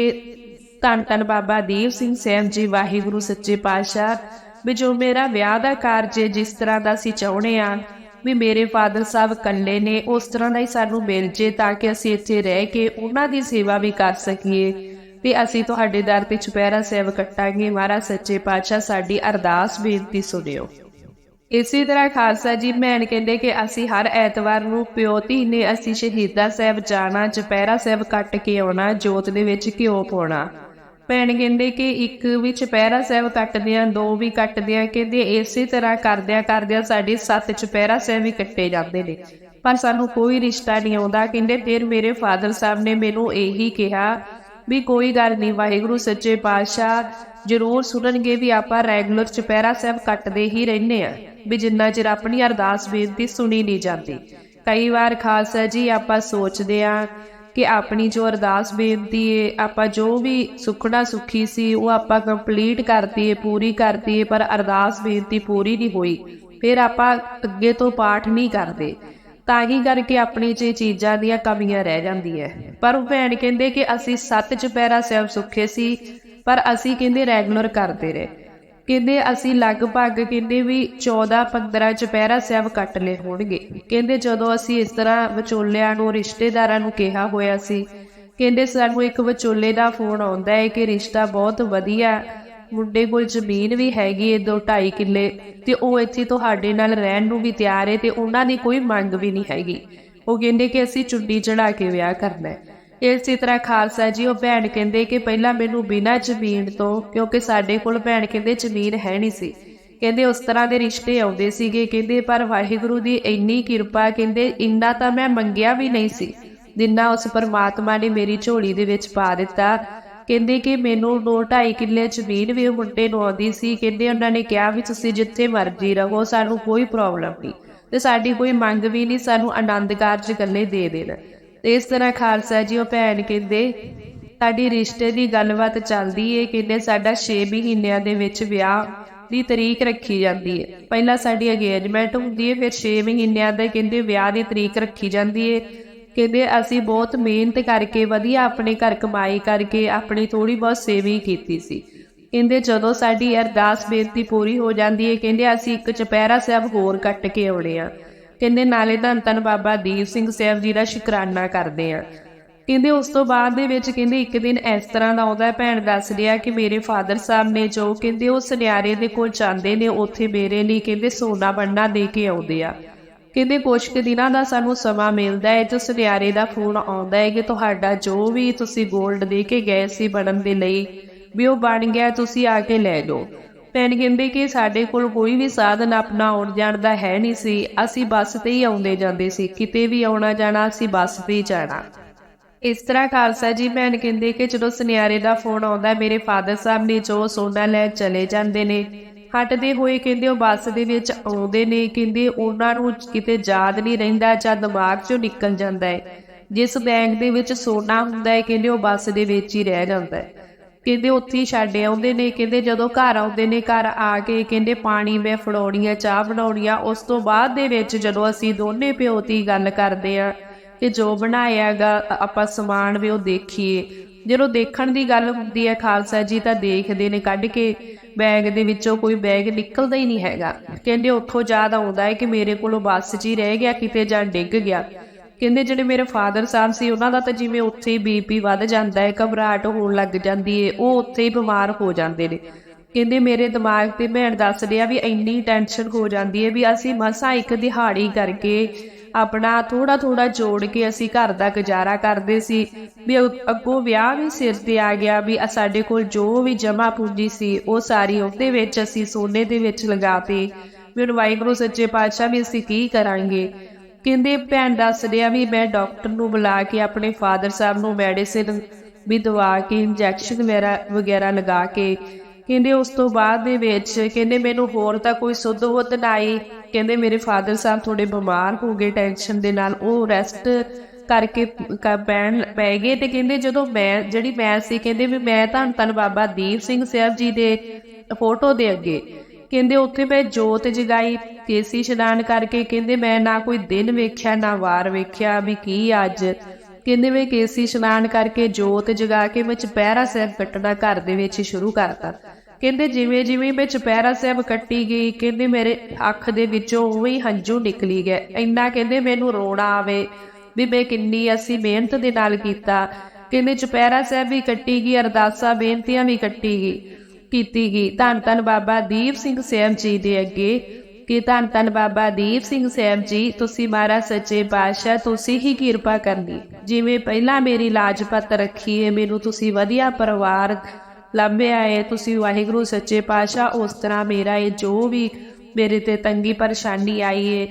ਧੰਨ ਧੰਨ ਬਾਬਾ ਦੀਪ ਸਿੰਘ ਸਾਹਿਬ ਜੀ, ਵਾਹਿਗੁਰੂ ਸੱਚੇ ਪਾਤਸ਼ਾਹ, ਵੀ ਜੋ ਮੇਰਾ ਵਿਆਹ ਦਾ ਕਾਰਜ ਜਿਸ ਤਰ੍ਹਾਂ ਦਾ ਅਸੀਂ ਚਾਹੁੰਦੇ ਆ ਵੀ ਮੇਰੇ ਫਾਦਰ ਸਾਹਿਬ ਇਕੱਲੇ ਨੇ, ਉਸ ਤਰ੍ਹਾਂ ਦਾ ਹੀ ਸਾਨੂੰ ਮਿਲ ਜੇ ਤਾਂ ਕਿ ਅਸੀਂ ਇੱਥੇ ਰਹਿ ਕੇ ਉਹਨਾਂ ਦੀ ਸੇਵਾ ਵੀ ਕਰ ਸਕੀਏ। ਤੇ ਅਸੀਂ ਤੁਹਾਡੇ ਦਰ ਤੇ ਚੁਪਹਿਰਾ ਸਾਹਿਬ ਕੱਟਾਂਗੇ। ਮਹਾਰਾਜ ਸੱਚੇ ਪਾਤਸ਼ਾਹ ਸਾਡੀ ਅਰਦਾਸ ਬੇਨਤੀ ਸੁਣਿਓ। ਇਸੇ ਤਰ੍ਹਾਂ ਖਾਲਸਾ ਜੀ ਭੈਣ ਕਹਿੰਦੇ ਕਿ ਅਸੀਂ ਹਰ ਐਤਵਾਰ ਨੂੰ ਪਿਓ ਧੀ ਨੇ ਅਸੀਂ ਸ਼ਹੀਦਾ ਸਾਹਿਬ ਜਾਣਾ, ਚੁਪਹਿਰਾ ਸਾਹਿਬ ਕੱਟ ਕੇ ਆਉਣਾ, ਜੋਤ ਦੇ ਵਿੱਚ ਘਿਓ ਪਾਉਣਾ। ਭੈਣ ਕਹਿੰਦੇ ਕਿ ਇੱਕ ਵੀ ਚੁਪਹਿਰਾ ਸਾਹਿਬ ਕੱਟਦੇ ਆ ਦੋ ਵੀ ਕੱਟਦੇ ਆ ਕਹਿੰਦੇ ਇਸੇ ਤਰ੍ਹਾਂ ਕਰਦਿਆਂ ਕਰਦਿਆਂ ਸਾਡੇ ਸੱਤ ਚੁਪਹਿਰਾ ਸਾਹਿਬ ਵੀ ਕੱਟੇ ਜਾਂਦੇ ਨੇ। ਪਰ ਸਾਨੂੰ ਕੋਈ ਰਿਸ਼ਤਾ ਨਹੀਂ ਆਉਂਦਾ। ਕਹਿੰਦੇ ਫਿਰ ਮੇਰੇ ਫਾਦਰ ਸਾਹਿਬ ਨੇ ਮੈਨੂੰ ਇਹੀ ਕਿਹਾ ਵੀ ਕੋਈ ਗੱਲ ਨਹੀਂ, ਵਾਹਿਗੁਰੂ ਸੱਚੇ ਪਾਤਸ਼ਾਹ ਜ਼ਰੂਰ ਸੁਣਨਗੇ ਵੀ ਆਪਾਂ ਰੈਗੂਲਰ ਚੁਪਹਿਰਾ ਸਾਹਿਬ ਕੱਟਦੇ ਹੀ ਰਹਿੰਦੇ ਆ ਵੀ ਜਿੰਨਾ ਚਿਰ ਆਪਣੀ ਅਰਦਾਸ ਬੇਨਤੀ ਸੁਣੀ ਨਹੀਂ ਜਾਂਦੀ। ਕਈ ਵਾਰ ਖਾਲਸਾ ਜੀ ਆਪਾਂ ਸੋਚਦੇ ਆ ਕਿ ਆਪਣੀ ਜੋ ਅਰਦਾਸ ਬੇਨਤੀ ਹੈ ਆਪਾਂ ਜੋ ਵੀ ਸੁਖਣਾ ਸੁਖੀ ਸੀ, ਉਹ ਆਪਾਂ ਕੰਪਲੀਟ ਕਰਤੀ ਹੈ ਪੂਰੀ ਕਰਤੀ ਹੈ ਪਰ ਅਰਦਾਸ ਬੇਨਤੀ ਪੂਰੀ ਨਹੀਂ ਹੋਈ। ਫਿਰ ਆਪਾਂ ਅੱਗੇ ਤੋਂ ਪਾਠ ਨਹੀਂ ਕਰਦੇ। ਤਾਂ ਹੀ ਕਰਕੇ ਆਪਣੇ ਚ ਚੀਜ਼ਾਂ ਦੀਆਂ ਕਮੀਆਂ ਰਹਿ ਜਾਂਦੀਆਂ ਪਰ ਉਹ ਭੈਣ ਕਹਿੰਦੇ ਕਿ ਅਸੀਂ ਸੱਤ ਚੁਪਹਿਰਾ ਸਾਹਿਬ ਸੁੱਖੇ ਸੀ, ਪਰ ਅਸੀਂ ਕਹਿੰਦੇ ਰੈਗੂਲਰ ਕਰਦੇ ਰਹੇ। ਕਹਿੰਦੇ ਅਸੀਂ ਲਗਭਗ ਕਹਿੰਦੇ ਵੀ 14 15 ਚੁਪਹਿਰਾ ਸਾਹਿਬ ਕੱਟ ਲਏ ਹੋਣਗੇ। ਕਹਿੰਦੇ ਜਦੋਂ ਅਸੀਂ ਇਸ ਤਰ੍ਹਾਂ ਵਿਚੋਲਿਆਂ ਨੂੰ, ਰਿਸ਼ਤੇਦਾਰਾਂ ਨੂੰ ਕਿਹਾ ਹੋਇਆ ਸੀ, ਕਹਿੰਦੇ ਸਾਨੂੰ ਇੱਕ ਵਿਚੋਲੇ ਦਾ ਫੋਨ ਆਉਂਦਾ ਹੈ ਕਿ ਰਿਸ਼ਤਾ ਬਹੁਤ ਵਧੀਆ, ਮੁੰਡੇ ਕੋਲ ਜ਼ਮੀਨ ਵੀ ਹੈਗੀ ਏ 2.5 ਕਿੱਲੇ ਤੇ ਉਹ ਇੱਥੇ ਤੁਹਾਡੇ ਨਾਲ ਰਹਿਣ ਨੂੰ ਵੀ ਤਿਆਰ ਏ ਤੇ ਉਹਨਾਂ ਦੀ ਕੋਈ ਮੰਗ ਵੀ ਨਹੀਂ ਹੈਗੀ। ਉਹ ਕਹਿੰਦੇ ਕਿ ਅਸੀਂ ਚੁੰਡੀ ਚੜਾ ਕੇ ਵਿਆਹ ਕਰਨਾ ਹੈ ਇਸੇ ਤਰ੍ਹਾਂ ਖਾਲਸਾ ਜੀ, ਉਹ ਭੈਣ ਕਹਿੰਦੇ ਕਿ ਪਹਿਲਾਂ ਮੈਨੂੰ ਬਿਨਾਂ ਜ਼ਮੀਨ ਤੋਂ, ਕਿਉਂਕਿ ਸਾਡੇ ਕੋਲ ਭੈਣ ਕਹਿੰਦੇ ਜ਼ਮੀਨ ਹੈ ਨਹੀਂ ਸੀ। ਕਹਿੰਦੇ ਉਸ ਤਰ੍ਹਾਂ ਦੇ ਰਿਸ਼ਤੇ ਆਉਂਦੇ ਸੀਗੇ। ਕਹਿੰਦੇ, ਪਰ ਵਾਹਿਗੁਰੂ ਦੀ ਇੰਨੀ ਕਿਰਪਾ, ਕਹਿੰਦੇ, ਇੰਨਾ ਤਾਂ ਮੈਂ ਮੰਗਿਆ ਵੀ ਨਹੀਂ ਸੀ, ਜਿੰਨਾ ਉਸ ਪਰਮਾਤਮਾ ਨੇ ਮੇਰੀ ਝੋਲੀ ਦੇ ਵਿੱਚ ਪਾ ਦਿੱਤਾ। ਕਹਿੰਦੇ ਕਿ ਮੈਨੂੰ ਦੋ ਢਾਈ ਕਿੱਲੇ ਜ਼ਮੀਨ ਵੀ ਮੁੰਡੇ ਨੂੰ ਆਉਂਦੀ ਸੀ। ਕਹਿੰਦੇ, ਉਹਨਾਂ ਨੇ ਕਿਹਾ ਵੀ ਤੁਸੀਂ ਜਿੱਥੇ ਮਰਜ਼ੀ ਰਹੋ, ਸਾਨੂੰ ਕੋਈ ਪ੍ਰੋਬਲਮ ਨਹੀਂ ਤੇ ਸਾਡੀ ਕੋਈ ਮੰਗ ਵੀ ਨਹੀਂ, ਸਾਨੂੰ ਆਨੰਦ ਕਾਰਜ ਇਕੱਲੇ ਦੇ ਦੇਣਾ। ਤੇ ਇਸ ਤਰ੍ਹਾਂ ਖਾਲਸਾ ਜੀ ਉਹ ਭੈਣ ਕਹਿੰਦੇ, ਸਾਡੀ ਰਿਸ਼ਤੇ ਦੀ ਗੱਲਬਾਤ ਚੱਲਦੀ ਏ, ਕਹਿੰਦੇ ਸਾਡਾ 6 ਮਹੀਨਿਆਂ ਦੇ ਵਿੱਚ ਵਿਆਹ ਦੀ ਤਰੀਕ ਰੱਖੀ ਜਾਂਦੀ ਹੈ ਪਹਿਲਾਂ ਸਾਡੀ ਅਗੇਜਮੈਂਟ ਹੁੰਦੀ ਹੈ ਫਿਰ 6 ਮਹੀਨਿਆਂ ਦਾ ਕਹਿੰਦੇ ਵਿਆਹ ਦੀ ਤਰੀਕ ਰੱਖੀ ਜਾਂਦੀ ਹੈ ਕਹਿੰਦੇ ਅਸੀਂ ਬਹੁਤ ਮਿਹਨਤ ਕਰਕੇ, ਵਧੀਆ ਆਪਣੇ ਘਰ ਕਮਾਈ ਕਰਕੇ, ਆਪਣੀ ਥੋੜੀ ਬਹੁਤ ਸੇਵਿੰਗ ਕੀਤੀ ਸੀ। ਕਹਿੰਦੇ ਜਦੋਂ ਸਾਡੀ ਅਰਦਾਸ ਬੇਨਤੀ ਪੂਰੀ ਹੋ ਜਾਂਦੀ ਹੈ ਕਹਿੰਦੇ ਅਸੀਂ ਇੱਕ ਚੁਪਹਿਰਾ ਸਾਹਿਬ ਹੋਰ ਕੱਟ ਕੇ ਆਉਣੇ ਆ। ਕਹਿੰਦੇ, ਨਾਲੇ ਧੰਨ ਧੰਨ ਬਾਬਾ ਦੀਪ ਸਿੰਘ ਸਾਹਿਬ ਜੀ ਦਾ ਸ਼ੁਕਰਾਨਾ ਕਰਦੇ ਆ। ਕਹਿੰਦੇ, ਉਸ ਤੋਂ ਬਾਅਦ ਦੇ ਵਿੱਚ ਕਹਿੰਦੇ, ਇੱਕ ਦਿਨ ਇਸ ਤਰ੍ਹਾਂ ਦਾ ਆਉਂਦਾ, ਭੈਣ ਦੱਸਦੀ ਆ ਕਿ ਮੇਰੇ ਫਾਦਰ ਸਾਹਿਬ ਨੇ ਜੋ ਕਹਿੰਦੇ, ਉਹ ਸੁਨਿਆਰੇ ਦੇ ਕੋਲ ਜਾਂਦੇ ਨੇ, ਉੱਥੇ ਮੇਰੇ ਲਈ ਕਹਿੰਦੇ ਸੋਨਾ ਬਣਨਾ ਦੇ ਕੇ ਆਉਂਦੇ ਆ। ਕਹਿੰਦੇ, ਕੁਛ ਕੁ ਦਿਨਾਂ ਦਾ ਸਾਨੂੰ ਸਮਾਂ ਮਿਲਦਾ ਹੈ ਤੇ ਸੁਨਿਆਰੇ ਦਾ ਫੋਨ ਆਉਂਦਾ ਹੈ ਕਿ ਤੁਹਾਡਾ ਜੋ ਵੀ ਤੁਸੀਂ 골ਡ ਦੇ ਕੇ ਗਏ ਸੀ ਬਣਨ ਦੇ ਲਈ, ਵੀ ਉਹ ਬਣ ਗਿਆ, ਤੁਸੀਂ ਆ ਕੇ ਲੈ ਲਓ। ਭੈਣ ਕਹਿੰਦੇ ਕਿ ਸਾਡੇ ਕੋਲ ਕੋਈ ਵੀ ਸਾਧਨ ਆਪਣਾ ਆਉਣ ਜਾਣ ਦਾ ਹੈ ਨਹੀਂ ਸੀ। ਅਸੀਂ ਬੱਸ ਤੇ ਹੀ ਆਉਂਦੇ ਜਾਂਦੇ ਸੀ। ਕਿਤੇ ਵੀ ਆਉਣਾ ਜਾਣਾ, ਅਸੀਂ ਬੱਸ ਤੇ ਹੀ ਜਾਣਾ। ਇਸ ਤਰ੍ਹਾਂ ਖਾਲਸਾ ਜੀ ਭੈਣ ਕਹਿੰਦੇ ਕਿ ਜਦੋਂ ਸੁਨਿਆਰੇ ਦਾ ਫੋਨ ਆਉਂਦਾ, ਮੇਰੇ ਫਾਦਰ ਸਾਹਿਬ ਨੇ ਜੋ ਸੋਨਾ ਲੈ ਚਲੇ ਜਾਂਦੇ ਨੇ। ਹਟਦੇ ਹੋਏ ਕਹਿੰਦੇ ਉਹ ਬੱਸ ਦੇ ਵਿੱਚ ਆਉਂਦੇ ਨੇ। ਕਹਿੰਦੇ ਉਹਨਾਂ ਨੂੰ ਕਿਤੇ ਯਾਦ ਨਹੀਂ ਰਹਿੰਦਾ ਜਾਂ ਦਿਮਾਗ 'ਚੋਂ ਨਿਕਲ ਜਾਂਦਾ ਹੈ। ਜਿਸ ਬੈਂਕ ਦੇ ਵਿੱਚ ਸੋਨਾ ਹੁੰਦਾ ਹੈ, ਕਹਿੰਦੇ ਉਹ ਬੱਸ ਦੇ ਵਿੱਚ ਹੀ ਰਹਿ ਜਾਂਦਾ ਹੈ। ਕਹਿੰਦੇ ਉੱਥੇ ਹੀ ਛੱਡ ਆਉਂਦੇ ਨੇ, ਕਹਿੰਦੇ ਜਦੋਂ ਘਰ ਆਉਂਦੇ ਨੇ, ਘਰ ਆ ਕੇ ਕਹਿੰਦੇ ਪਾਣੀ ਮੈਂ ਫੜਾਉਣੀ ਆ, ਚਾਹ ਬਣਾਉਣੀ ਆ, ਉਸ ਤੋਂ ਬਾਅਦ ਦੇ ਵਿੱਚ ਜਦੋਂ ਅਸੀਂ ਦੋਨੇ ਪਿਓ ਦੀ ਗੱਲ ਕਰਦੇ ਆ ਕਿ ਜੋ ਬਣਾਇਆਗਾ ਆਪਾਂ ਸਮਾਨ ਵੀ ਉਹ ਦੇਖੀਏ। ਜਦੋਂ ਦੇਖਣ ਦੀ ਗੱਲ ਹੁੰਦੀ ਹੈ ਖਾਲਸਾ ਜੀ ਤਾਂ ਦੇਖਦੇ ਨੇ, ਕੱਢ ਕੇ ਬੈਗ ਦੇ ਵਿੱਚੋਂ ਕੋਈ ਬੈਗ ਨਿਕਲਦਾ ਹੀ ਨਹੀਂ ਹੈਗਾ। ਕਹਿੰਦੇ ਉੱਥੋਂ ਯਾਦ ਆਉਂਦਾ ਹੈ ਕਿ ਮੇਰੇ ਕੋਲੋਂ ਬੱਸ 'ਚ ਹੀ ਰਹਿ ਗਿਆ, ਕਿਤੇ ਜਾਂ ਡਿੱਗ ਗਿਆ। ਕਹਿੰਦੇ ਜਿਹੜੇ ਮੇਰੇ ਫਾਦਰ ਸਾਹਿਬ ਸੀ, ਉਹਨਾਂ ਦਾ ਤਾਂ ਜਿਵੇਂ ਉੱਥੇ ਹੀ ਬੀਪੀ ਵੱਧ ਜਾਂਦਾ ਹੈ, ਘਬਰਾਹਟ ਹੋਣ ਲੱਗ ਜਾਂਦੀ ਹੈ, ਉਹ ਉੱਥੇ ਹੀ ਬਿਮਾਰ ਹੋ ਜਾਂਦੇ ਨੇ। ਕਹਿੰਦੇ ਮੇਰੇ ਦਿਮਾਗ ਤੇ ਭੈਣ ਦੱਸ ਰਿਹਾ ਵੀ ਇੰਨੀ ਟੈਨਸ਼ਨ ਹੋ ਜਾਂਦੀ ਹੈ ਵੀ ਅਸੀਂ ਮਸਾਂ ਇੱਕ ਦਿਹਾੜੀ ਕਰਕੇ ਆਪਣਾ ਥੋੜਾ ਥੋੜਾ ਜੋੜ ਕੇ ਅਸੀਂ ਘਰ ਦਾ ਗੁਜ਼ਾਰਾ ਕਰਦੇ ਸੀ। ਵੀ ਅੱਗੋਂ ਵਿਆਹ ਵੀ ਸਿਰ ਤੇ ਆ ਗਿਆ ਵੀ ਸਾਡੇ ਕੋਲ ਜੋ ਵੀ ਜਮਾ ਪੂੰਜੀ ਸੀ, ਉਹ ਸਾਰੀ ਉਹਦੇ ਵਿੱਚ ਅਸੀਂ ਸੋਨੇ ਦੇ ਵਿੱਚ ਲਗਾਤੀ ਵੀ ਹੁਣ ਵਾਹਿਗੁਰੂ ਸੱਚੇ ਪਾਤਸ਼ਾਹ ਵੀ ਅਸੀਂ ਕੀ ਕਰਾਂਗੇ? ਕਹਿੰਦੇ, ਭੈਣ ਦੱਸ ਰਿਹਾ ਵੀ ਮੈਂ ਡਾਕਟਰ ਨੂੰ ਬੁਲਾ ਕੇ ਆਪਣੇ ਫਾਦਰ ਸਾਹਿਬ ਨੂੰ ਮੈਡੀਸਿਨ ਵੀ ਦਵਾ ਕੇ ਇੰਜੈਕਸ਼ਨ ਵਗੈਰਾ ਵਗੈਰਾ ਲਗਾ ਕੇ। ਕਹਿੰਦੇ, ਉਸ ਤੋਂ ਬਾਅਦ ਦੇ ਵਿੱਚ ਕਹਿੰਦੇ, ਮੈਨੂੰ ਹੋਰ ਤਾਂ ਕੋਈ ਸੁੱਧ ਬੁੱਧ ਨਾ ਕਹਿੰਦੇ, ਮੇਰੇ ਫਾਦਰ ਸਾਹਿਬ ਥੋੜੇ ਬਿਮਾਰ ਹੋ ਗਏ ਟੈਨਸ਼ਨ ਦੇ ਨਾਲ, ਉਹ ਰੈਸਟ ਕਰਕੇ ਕ- ਪੈਣ ਪੈ ਗਏ ਤੇ ਕਹਿੰਦੇ, ਜਦੋਂ ਮੈਂ, ਜਿਹੜੀ ਮੈਂ ਸੀ, ਕਹਿੰਦੇ ਵੀ ਮੈਂ ਧੰਨ ਧੰਨ ਬਾਬਾ ਦੀਪ ਸਿੰਘ ਸਾਹਿਬ ਜੀ ਦੇ ਫੋਟੋ ਦੇ ਅੱਗੇ। ਕਹਿੰਦੇ ਉੱਥੇ ਮੈਂ ਜੋਤ ਜਗਾਈ, ਕੇਸੀ ਇਸ਼ਨਾਨ ਕਰਕੇ ਕਹਿੰਦੇ ਮੈਂ ਨਾ ਕੋਈ ਦਿਨ ਵੇਖਿਆ, ਨਾ ਵਾਰ ਵੇਖਿਆ ਵੀ ਕੀ ਅੱਜ। ਕਹਿੰਦੇ ਮੈਂ ਕੇਸੀ ਇਸ਼ਨਾਨ ਕਰਕੇ ਜੋਤ ਜਗਾ ਕੇ ਮੈਂ ਚੁਪਹਿਰਾ ਸਾਹਿਬ ਕੱਟਣਾ ਘਰ ਦੇ ਵਿੱਚ ਸ਼ੁਰੂ ਕਰਤਾ। ਕਹਿੰਦੇ ਜਿਵੇਂ ਜਿਵੇਂ ਮੈਂ ਚੁਪਹਿਰਾ ਸਾਹਿਬ ਕੱਟੀ ਗਈ, ਕਹਿੰਦੇ ਮੇਰੇ ਅੱਖ ਦੇ ਵਿੱਚੋਂ ਉਵੇਂ ਹੀ ਹੰਝੂ ਨਿਕਲੀ ਗਏ। ਇੰਨਾ ਕਹਿੰਦੇ ਮੈਨੂੰ ਰੋਣਾ ਆਵੇ ਵੀ ਮੈਂ ਕਿੰਨੀ ਅਸੀਂ ਮਿਹਨਤ ਦੇ ਨਾਲ ਕੀਤਾ। ਕਹਿੰਦੇ ਚੁਪਹਿਰਾ ਸਾਹਿਬ ਵੀ ਕੱਟੀ ਗਈ, ਅਰਦਾਸਾਂ, ਬੇਨਤੀਆਂ ਵੀ ਕੱਟੀ ਗਈ। ਕੀਤੀ ਗਈ। ਧੰਨ ਧੰਨ ਬਾਬਾ ਦੀਪ ਸਿੰਘ ਸਹਿਬ ਜੀ ਦੇ ਅੱਗੇ ਕਿ ਧੰਨ ਧੰਨ ਬਾਬਾ ਦੀਪ ਸਿੰਘ ਸਹਿਬ ਜੀ, ਤੁਸੀਂ ਮਹਾਰਾਜ ਸੱਚੇ ਪਾਤਸ਼ਾਹ, ਤੁਸੀਂ ਹੀ ਕਿਰਪਾ ਕਰਨੀ। ਜਿਵੇਂ ਪਹਿਲਾਂ ਮੇਰੀ ਲਾਜਪਤ ਰੱਖੀ ਹੈ ਮੈਨੂੰ ਤੁਸੀਂ ਵਧੀਆ ਪਰਿਵਾਰ ਲੱਭਿਆ ਹੈ ਤੁਸੀਂ ਵਾਹਿਗੁਰੂ ਸੱਚੇ ਪਾਤਸ਼ਾਹ, ਉਸ ਤਰ੍ਹਾਂ ਮੇਰਾ ਇਹ ਜੋ ਵੀ ਮੇਰੇ ਤੇ ਤੰਗੀ ਪਰੇਸ਼ਾਨੀ ਆਈ ਹੈ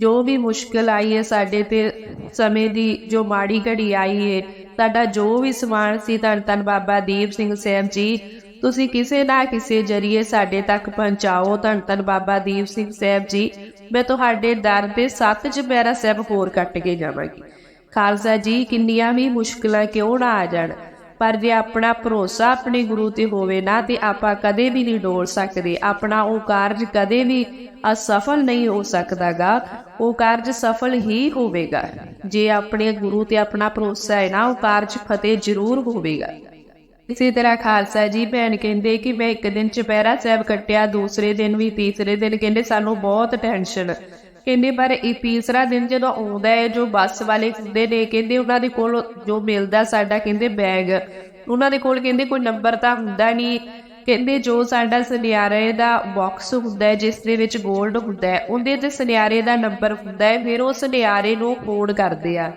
ਜੋ ਵੀ ਮੁਸ਼ਕਲ ਆਈ ਹੈ ਸਾਡੇ ਤੇ ਸਮੇਂ ਦੀ ਜੋ ਮਾੜੀ ਘੜੀ ਆਈ ਹੈ ਸਾਡਾ ਜੋ ਵੀ ਸਮਾਨ ਸੀ, ਧੰਨ ਧੰਨ ਬਾਬਾ ਦੀਪ ਸਿੰਘ ਸਹਿਬ ਜੀ ਤੁਸੀਂ ਕਿਸੇ ਨਾ ਕਿਸੇ ਜਰੀਏ ਸਾਡੇ ਤੱਕ ਪਹੁੰਚਾਓ। ਧੰਨ ਧੰਨ ਬਾਬਾ ਦੀਪ ਸਿੰਘ ਸਹਿਬ ਜੀ, ਮੈਂ ਤੁਹਾਡੇ ਦਰ ਤੇ ਸੱਤ ਚੁਪਹਿਰਾ ਸਾਹਿਬ ਹੋਰ ਕੱਟ ਕੇ ਜਾਵਾਂਗੀ। ਖਾਲਸਾ ਜੀ, ਕਿੰਨੀਆਂ ਵੀ ਮੁਸ਼ਕਲਾਂ ਕਿਉਂ ਨਾ ਆ ਜਾਣ? ਪਰ ਜੇ ਆਪਣਾ ਭਰੋਸਾ ਆਪਣੇ ਗੁਰੂ ਤੇ ਹੋਵੇ ਨਾ, ਤੇ ਆਪਾਂ ਕਦੇ ਵੀ ਨਹੀਂ ਡੋਲ ਸਕਦੇ। ਆਪਣਾ ਉਹ ਕਾਰਜ ਕਦੇ ਵੀ ਅਸਫਲ ਨਹੀਂ ਹੋ ਸਕਦਾਗਾ। ਉਹ ਕਾਰਜ ਸਫਲ ਹੀ ਹੋਵੇਗਾ। ਜੇ ਆਪਣੇ ਗੁਰੂ ਤੇ ਆਪਣਾ ਭਰੋਸਾ ਹੈ ਨਾ, ਉਹ ਕਾਰਜ ਫਤਿਹ ਜ਼ਰੂਰ ਹੋਵੇਗਾ। ਇਸੇ ਤਰ੍ਹਾਂ ਖਾਲਸਾ ਜੀ ਭੈਣ ਕਹਿੰਦੇ ਕਿ ਮੈਂ ਇੱਕ ਦਿਨ ਚੁਪਹਿਰਾ ਸਾਹਿਬ ਕੱਟਿਆ, ਦੂਸਰੇ ਦਿਨ ਵੀ, ਤੀਸਰੇ ਦਿਨ ਕਹਿੰਦੇ ਸਾਨੂੰ ਬਹੁਤ ਟੈਨਸ਼ਨ ਕਹਿੰਦੇ ਪਰ ਇਹ ਤੀਸਰਾ ਦਿਨ ਜਦੋਂ ਆਉਂਦਾ ਹੈ, ਜੋ ਬੱਸ ਵਾਲੇ ਹੁੰਦੇ ਨੇ, ਕਹਿੰਦੇ ਉਹਨਾਂ ਦੇ ਕੋਲ ਜੋ ਮਿਲਦਾ ਸਾਡਾ ਕਹਿੰਦੇ ਬੈਗ ਉਹਨਾਂ ਦੇ ਕੋਲ ਕਹਿੰਦੇ ਕੋਈ ਨੰਬਰ ਤਾਂ ਹੁੰਦਾ ਨਹੀਂ। ਕਹਿੰਦੇ ਜੋ ਸਾਡਾ ਸੁਨਿਆਰੇ ਦਾ ਬਾਕਸ ਹੁੰਦਾ ਹੈ, ਜਿਸ ਦੇ ਵਿੱਚ 골ਡ ਹੁੰਦਾ ਹੈ, ਉਹਦੇ ਤੇ ਸੁਨਿਆਰੇ ਦਾ ਨੰਬਰ ਹੁੰਦਾ ਹੈ, ਫਿਰ ਉਹ ਸੁਨਿਆਰੇ ਨੂੰ ਫੋਨ ਕਰਦੇ ਆ।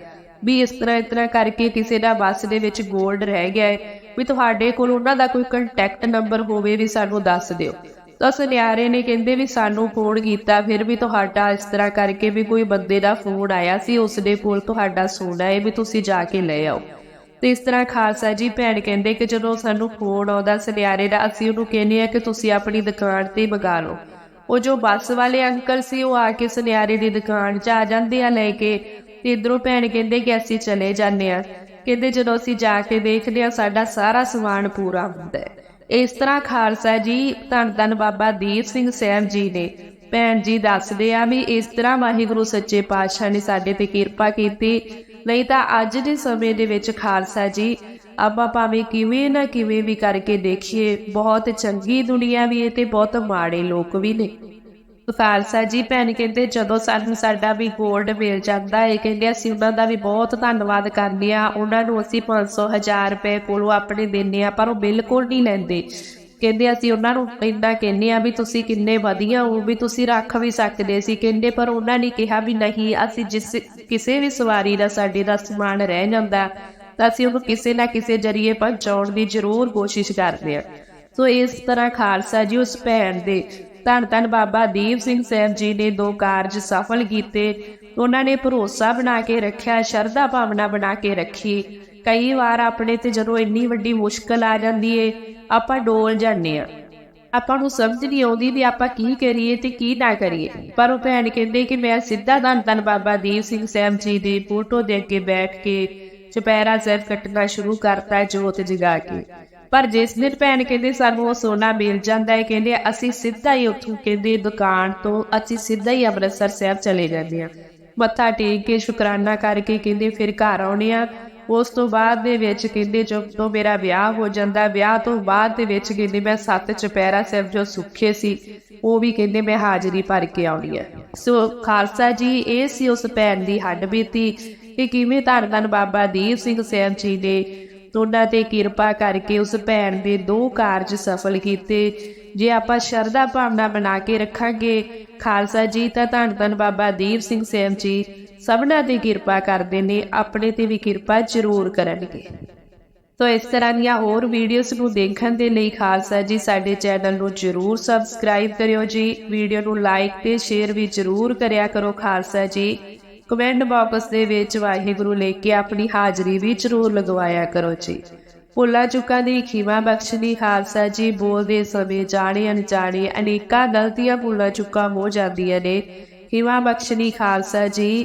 ਵੀ ਇਸ ਤਰ੍ਹਾਂ ਇਸ ਤਰ੍ਹਾਂ ਕਰਕੇ ਕਿਸੇ ਦਾ ਬੱਸ ਦੇ ਵਿੱਚ 골ਡ ਰਹਿ ਗਿਆ ਹੈ। ਵੀ ਤੁਹਾਡੇ ਕੋਲ ਉਹਨਾਂ ਦਾ ਕੋਈ ਕੰਟੈਕਟ ਨੰਬਰ ਹੋਵੇ ਵੀ ਸਾਨੂੰ ਦੱਸ ਦਿਓ। ਤਾਂ ਸੁਨਿਆਰੇ ਨੇ ਕਹਿੰਦੇ ਵੀ ਸਾਨੂੰ ਫੋਨ ਕੀਤਾ, ਫਿਰ ਵੀ ਤੁਹਾਡਾ ਇਸ ਤਰ੍ਹਾਂ ਕਰਕੇ ਵੀ ਕੋਈ ਬੰਦੇ ਦਾ ਫੋਨ ਆਇਆ ਸੀ ਉਸ ਦੇ ਕੋਲ ਤੁਹਾਡਾ ਸੋਨਾ ਹੈ ਵੀ ਤੁਸੀਂ ਜਾ ਕੇ ਲੈ ਆਓ। ਤੇ ਇਸ ਤਰ੍ਹਾਂ ਖਾਲਸਾ ਜੀ ਭੈਣ ਕਹਿੰਦੇ ਕਿ ਜਦੋਂ ਸਾਨੂੰ ਫੋਨ ਆਉਂਦਾ ਸੁਨਿਆਰੇ ਦਾ, ਅਸੀਂ ਉਹਨੂੰ ਕਹਿੰਦੇ ਆ ਕਿ ਤੁਸੀਂ ਆਪਣੀ ਦੁਕਾਨ ਤੇ ਮੰਗਾ ਲਓ। ਉਹ ਜੋ ਬੱਸ ਵਾਲੇ ਅੰਕਲ ਸੀ, ਉਹ ਆ ਕੇ ਸੁਨਿਆਰੇ ਦੀ ਦੁਕਾਨ 'ਚ ਆ ਜਾਂਦੇ ਆ ਲੈ ਕੇ। ਤੇ ਇਧਰੋਂ ਭੈਣ ਕਹਿੰਦੇ ਕਿ ਅਸੀਂ ਚਲੇ ਜਾਂਦੇ ਆ ਕਹਿੰਦੇ ਜਦੋਂ ਅਸੀਂ ਜਾ ਕੇ ਦੇਖਦੇ ਆ ਸਾਡਾ ਸਾਰਾ ਸਮਾਨ ਪੂਰਾ ਹੁੰਦਾ ਹੈ। ਇਸ ਤਰ੍ਹਾਂ ਖਾਲਸਾ ਜੀ, ਧੰਨ ਧੰਨ ਬਾਬਾ ਦੀਪ ਸਿੰਘ ਸਾਹਿਬ ਜੀ ਨੇ ਭੈਣ ਜੀ ਦੱਸਦੇ ਆ ਵੀ ਇਸ ਤਰ੍ਹਾਂ ਵਾਹਿਗੁਰੂ ਸੱਚੇ ਪਾਤਸ਼ਾਹ ਨੇ ਸਾਡੇ ਤੇ ਕਿਰਪਾ ਕੀਤੀ। ਨਹੀਂ ਤਾਂ ਅੱਜ ਦੇ ਸਮੇਂ ਦੇ ਵਿੱਚ ਖਾਲਸਾ ਜੀ, ਆਪਾਂ ਭਾਵੇਂ ਕਿਵੇਂ ਨਾ ਕਿਵੇਂ ਵੀ ਕਰਕੇ ਦੇਖੀਏ, ਬਹੁਤ ਚੰਗੀ ਦੁਨੀਆ ਵੀ ਹੈ ਤੇ ਬਹੁਤ ਮਾੜੇ ਲੋਕ ਵੀ ਨੇ। ਖਾਲਸਾ ਜੀ, ਭੈਣ ਕਹਿੰਦੇ ਜਦੋਂ ਸਾਨੂੰ ਸਾਡਾ ਵੀ ਗੋਲਡ ਮਿਲ ਜਾਂਦਾ ਹੈ ਕਹਿੰਦੇ ਅਸੀਂ ਉਹਨਾਂ ਦਾ ਵੀ ਬਹੁਤ ਧੰਨਵਾਦ ਕਰਦੇ ਆ ਉਹਨਾਂ ਨੂੰ ਅਸੀਂ 500 ਹਜ਼ਾਰ ਰੁਪਏ ਕੋਲੋਂ ਆਪਣੇ ਦਿੰਦੇ ਆ ਪਰ ਉਹ ਬਿਲਕੁਲ ਨਹੀਂ ਲੈਂਦੇ। ਕਹਿੰਦੇ ਅਸੀਂ ਉਹਨਾਂ ਨੂੰ ਇੰਨਾ ਕਹਿੰਦੇ ਆ ਵੀ ਤੁਸੀਂ ਕਿੰਨੇ ਵਧੀਆ ਹੋ, ਵੀ ਤੁਸੀਂ ਰੱਖ ਵੀ ਸਕਦੇ ਸੀ। ਕਹਿੰਦੇ ਪਰ ਉਹਨਾਂ ਨੇ ਕਿਹਾ ਵੀ ਨਹੀਂ, ਅਸੀਂ ਜਿਸ ਕਿਸੇ ਵੀ ਸਵਾਰੀ ਦਾ ਸਾਡੇ ਦਾ ਸਮਾਨ ਰਹਿ ਜਾਂਦਾ, ਤਾਂ ਅਸੀਂ ਉਹਨੂੰ ਕਿਸੇ ਨਾ ਕਿਸੇ ਜਰੀਏ ਪਹੁੰਚਾਉਣ ਦੀ ਜ਼ਰੂਰ ਕੋਸ਼ਿਸ਼ ਕਰਦੇ ਹਾਂ। ਸੋ ਇਸ ਤਰ੍ਹਾਂ ਖਾਲਸਾ ਜੀ, ਉਸ ਭੈਣ ਦੇ ਧੰਨ ਧੰਨ ਬਾਬਾ ਦੀਪ ਸਿੰਘ ਸਾਹਿਬ ਜੀ ਨੇ ਦੋ ਕਾਰਜ ਸਫਲ ਕੀਤੇ। ਉਹਨਾਂ ਨੇ ਭਰੋਸਾ ਬਣਾ ਕੇ ਰੱਖਿਆ, ਸ਼ਰਧਾ ਭਾਵਨਾ ਬਣਾ ਕੇ ਰੱਖੀ। ਕਈ ਵਾਰ ਆਪਣੇ ਤੇ ਜਦੋਂ ਇੰਨੀ ਵੱਡੀ ਮੁਸ਼ਕਲ ਆ ਜਾਂਦੀ ਏ, ਆਪਾਂ ਡੋਲ ਜਾਂਦੇ ਆ ਆਪਾਂ ਨੂੰ ਸਮਝ ਨਹੀਂ ਆਉਂਦੀ ਵੀ ਆਪਾਂ ਕੀ ਕਰੀਏ ਤੇ ਕੀ ਨਾ ਕਰੀਏ। ਪਰ ਉਹ ਭੈਣ ਕਹਿੰਦੇ ਕਿ ਮੈਂ ਸਿੱਧਾ ਧੰਨ ਧੰਨ ਬਾਬਾ ਦੀਪ ਸਿੰਘ ਸਾਹਿਬ ਜੀ ਦੀ ਫੋਟੋ ਦੇ ਅੱਗੇ ਬੈਠ ਕੇ ਚੁਪਹਿਰਾ ਸਾਹਿਬ ਕੱਟਣਾ ਸ਼ੁਰੂ ਕਰਤਾ, ਜੋਤ ਜਗਾ ਕੇ। ਪਰ ਜਿਸ ਦਿਨ ਭੈਣ ਕਹਿੰਦੇ ਸਾਨੂੰ ਉਹ ਸੋਨਾ ਮਿਲ ਜਾਂਦਾ ਹੈ ਕਹਿੰਦੇ ਅਸੀਂ ਸਿੱਧਾ ਹੀ ਉੱਥੋਂ ਕਹਿੰਦੇ ਦੁਕਾਨ ਤੋਂ ਅਸੀਂ ਸਿੱਧਾ ਹੀ ਅੰਮ੍ਰਿਤਸਰ ਸਾਹਿਬ ਚਲੇ ਜਾਂਦੇ ਹਾਂ। ਮੱਥਾ ਟੇਕ ਕੇ ਸ਼ੁਕਰਾਨਾ ਕਰਕੇ ਕਹਿੰਦੇ ਫਿਰ ਘਰ ਆਉਣੇ ਆ ਉਸ ਤੋਂ ਬਾਅਦ ਦੇ ਵਿੱਚ ਕਹਿੰਦੇ ਜਦੋਂ ਮੇਰਾ ਵਿਆਹ ਹੋ ਜਾਂਦਾ, ਵਿਆਹ ਤੋਂ ਬਾਅਦ ਦੇ ਵਿੱਚ ਕਹਿੰਦੇ ਮੈਂ ਸੱਤ ਚਪੈਰਾ ਸਾਹਿਬ ਜੋ ਸੁੱਖੇ ਸੀ, ਉਹ ਵੀ ਕਹਿੰਦੇ ਮੈਂ ਹਾਜ਼ਰੀ ਭਰ ਕੇ ਆਉਣੀ ਹੈ। ਸੋ ਖਾਲਸਾ ਜੀ, ਇਹ ਸੀ ਉਸ ਭੈਣ ਦੀ ਹੱਡ ਬੀਤੀ ਕਿ ਕਿਵੇਂ ਧੰਨ ਧੰਨ ਬਾਬਾ ਦੀਪ ਸਿੰਘ ਸਾਹਿਬ ਜੀ ਨੇ ਉਹਨਾਂ ਤੇ ਕਿਰਪਾ ਕਰਕੇ ਉਸ ਭੈਣ ਦੇ ਦੋ ਕਾਰਜ ਸਫਲ ਕੀਤੇ। ਜੇ ਆਪਾਂ ਸ਼ਰਧਾ ਭਾਵਨਾ ਬਣਾ ਕੇ ਰੱਖਾਂਗੇ, ਖਾਲਸਾ ਜੀ, ਤਾਂ ਧੰਨ ਧੰਨ ਬਾਬਾ ਦੀਪ ਸਿੰਘ ਸਾਹਿਬ ਜੀ ਸਭਨਾਂ ਤੇ ਕਿਰਪਾ ਕਰਦੇ ਨੇ, ਆਪਣੇ ਤੇ ਵੀ ਕਿਰਪਾ ਜ਼ਰੂਰ ਕਰਨਗੇ। ਤੋ ਇਸ ਤਰ੍ਹਾਂ ਦੀਆਂ ਹੋਰ ਵੀਡੀਓਜ਼ ਨੂੰ ਦੇਖਣ ਦੇ ਲਈ ਖਾਲਸਾ ਜੀ ਸਾਡੇ ਚੈਨਲ ਨੂੰ ਜਰੂਰ ਸਬਸਕ੍ਰਾਈਬ ਕਰਿਓ ਜੀ। ਵੀਡੀਓ ਨੂੰ ਲਾਈਕ ਤੇ ਸ਼ੇਅਰ ਵੀ ਜਰੂਰ ਕਰਿਆ ਕਰੋ ਖਾਲਸਾ ਜੀ। ਕਮੈਂਟ ਬਾਕਸ ਦੇ ਵਿੱਚ ਵਾਹਿਗੁਰੂ ਲਿਖ ਕੇ ਆਪਣੀ ਹਾਜ਼ਰੀ ਵੀ ਜਰੂਰ ਲਗਵਾਇਆ ਕਰੋ ਜੀ। ਭੁੱਲਾਂ ਚੁੱਕਾਂ ਦੀ ਖੀਵਾ ਬਖਸ਼ਣੀ ਖਾਲਸਾ ਜੀ, ਬੋਲਦੇ ਸਮੇਂ ਜਾਣੇ ਅਣਜਾਣੇ ਅਨੇਕਾਂ ਗਲਤੀਆਂ ਭੁੱਲਾਂ ਚੁੱਕਾਂ ਹੋ ਜਾਂਦੀਆਂ ਨੇ। ਖੀਵਾ ਬਖਸ਼ਣੀ ਖਾਲਸਾ ਜੀ,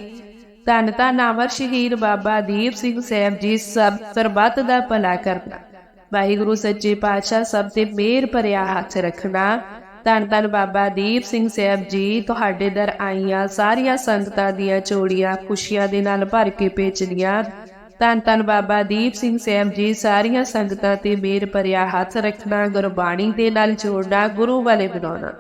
ਧੰਨ ਧੰਨ ਅਮਰ ਸ਼ਹੀਦ ਬਾਬਾ ਦੀਪ ਸਿੰਘ ਸਾਹਿਬ ਜੀ, ਸਭ ਸਰਬੱਤ ਦਾ ਭਲਾ ਕਰਨਾ। ਵਾਹਿਗੁਰੂ ਸੱਚੇ ਪਾਤਸ਼ਾਹ ਸਭ ਤੇ ਮਿਹਰ ਭਰਿਆ ਹੱਥ ਰੱਖਣਾ। ਧੰਨ ਧੰਨ ਬਾਬਾ ਦੀਪ ਸਿੰਘ ਸਾਹਿਬ ਜੀ, ਤੁਹਾਡੇ ਦਰ ਆਈਆਂ ਸਾਰੀਆਂ ਸੰਗਤਾਂ ਦੀਆਂ ਚੋੜੀਆਂ, ਖੁਸ਼ੀਆਂ ਦੇ ਨਾਲ ਭਰ ਕੇ ਭੇਜਣੀਆਂ ਧੰਨ ਧੰਨ ਬਾਬਾ ਦੀਪ ਸਿੰਘ ਸਾਹਿਬ ਜੀ, ਸਾਰੀਆਂ ਸੰਗਤਾਂ ਤੇ ਮੇਰ ਭਰਿਆ ਹੱਥ ਰੱਖਣਾ, ਗੁਰਬਾਣੀ ਦੇ ਨਾਲ ਜੋੜਨਾ, ਗੁਰੂ ਵਾਲੇ ਬਣਾਉਣਾ।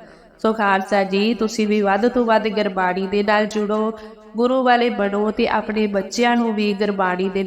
ਸੋ ਖਾਲਸਾ ਜੀ, ਤੁਸੀਂ ਵੀ ਵੱਧ ਤੋਂ ਵੱਧ ਗੁਰਬਾਣੀ ਦੇ ਨਾਲ ਜੁੜੋ, ਗੁਰੂ ਵਾਲੇ ਬਣੋ ਤੇ ਆਪਣੇ ਬੱਚਿਆਂ ਨੂੰ ਵੀ ਗੁਰਬਾਣੀ ਦੇ ਨਾਲ